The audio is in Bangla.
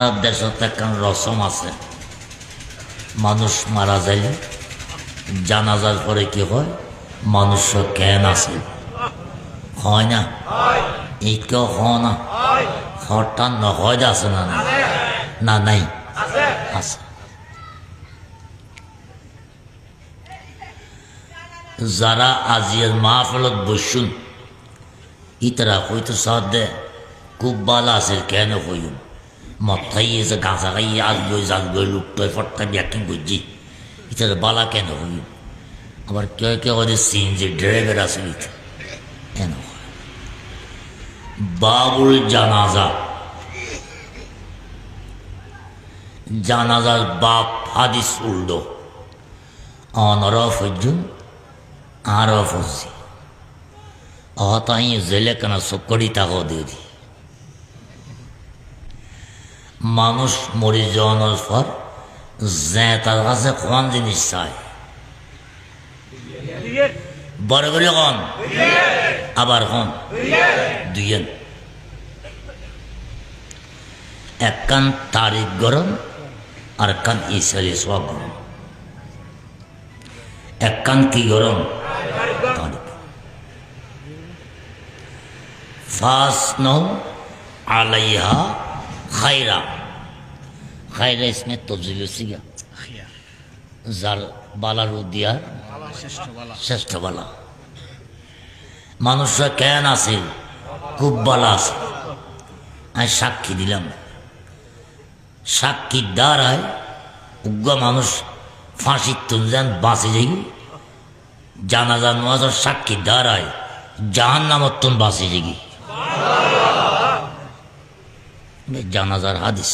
দেশত একখান রসম আছে। মানুষ মারা যাইলে জানাজার পরে কি হয়? মানুষ জ্ঞান আছে। হয় না? কেউ হয় না? হঠাৎ নহয় আছে না? না নাই? আছে। যারা আজির মাহফিলত বসুন, ইতারা হয়তো সাথ দে, খুব ভালো আছে কেন হইম মদ খাইয়ে যে গাঁজা খাইয়ে আসবই যাসবই লুকটই ফটকা ব্যাকিং বুঝছি ইতারা বালা কেন হইম আবার কেউ কেউ ওদের সিএনজি ড্রাইভার আছে কেন? বাবুল জানাজা জানাজার বাপ হাদিস উল্টো অনরফ হজ্জুন আরফ হচ্ছে অতাই জেলে কেন সকড়ি তাকো দিয়ে মানুষ মরি যাওয়ানোর পর যে তার কাছে কোন জিনিস চায়? বড় করে কন? আবার কন? দুইয়ের এক কান তারিখ গরম, আর কান ইসারি সব গরম। এক কান কি গরম? তারিখ। ফার্স্ট নৌ আলাইহা খায়রা খায়রা ইসমে তবজিল সিগা যার বালার উদিয়ার শ্রেষ্ঠ বালা মানুষরা কেন আছে খুব বালা আছে আমি সাক্ষী দিলাম সাক্ষীর দ্বারায় উগ্রা মানুষ ফাঁসির তুলজান বাঁচে যাই জানাজান সাক্ষীর দ্বারায় জাহান নামত্তন বাঁচে যাই জানাজার হাদিস